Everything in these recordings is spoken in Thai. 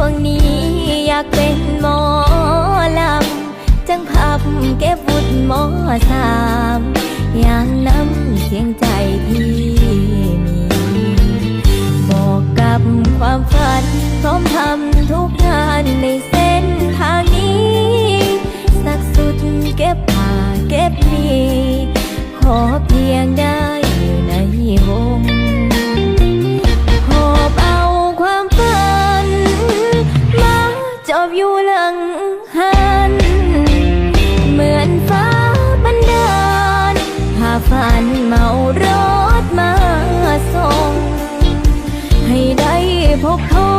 วงนี้อยากเป็นหมอลำ จังพับเก็บบุญหมอสามอย่างน้ำเสียงใจที่มี บอกกับความฝันพร้อมทำทุกงานในาฝันเมารถมาส่ง ให้ได้พบพ่อ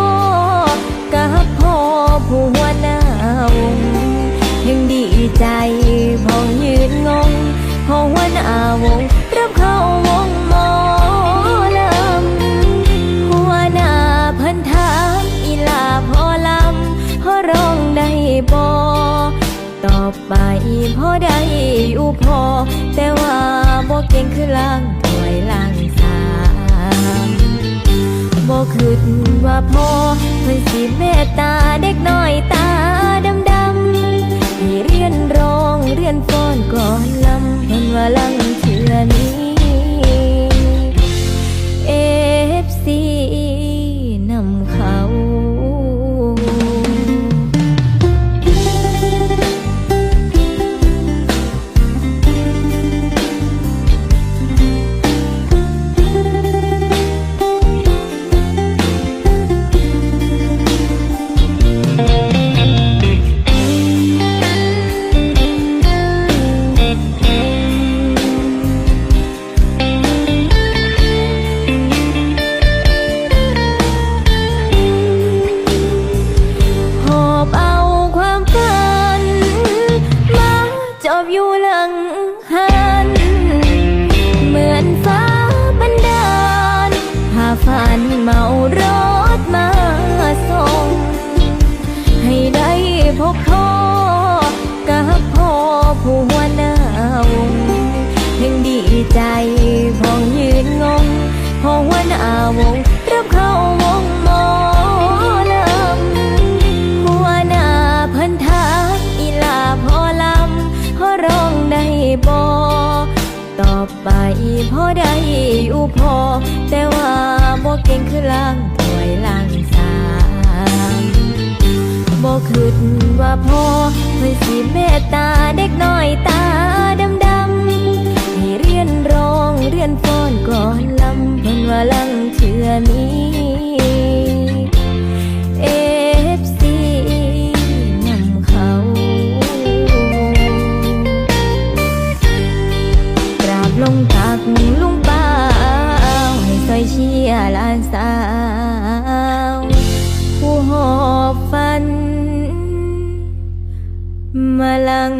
กับพ่อผู้หัวหน้าวงยังดีใจพองยืนงงพอหัวหน้าวงรับเข้าวงมอลำหัวหน้าพิ่นถามอีลาพอลำพอร้องได้บ่ ต่อไปพอได้อยู่พอ แต่ว่าบ่เก่งคือล่างถ้วยล่างสามบ่คิดว่าพอเพิ่นสิเมตตาเด็กน้อยตาดำดำที่เรียนร้องเรียนฟ้อนก่อนลำเพิ่นว่าลังเทื่อนี้ อบอยู่หลังหัน เหมือนฟ้าบันดาลพาฝันเมารถมาส่ง ให้ได้พบพ่อกับพ่อผู้หัวหน้าวงยังดีใจพองยืนงงพอหัวหน้าวง แต่ว่าบ่เก่งคือล้างถ้วยล้างสามบ่คิดว่าพ่อเพิ่สิเมตตาเด็กน้อยตาดำดำให้เรียนร้องเรียนฟ้อนก่อนลำเพิ่นว่าลังเชื่อมีเอฟซีนำเขากราบลงตักลุงป้า อยเชียร์ลานสาว ผู้หอบฝัน มาลัง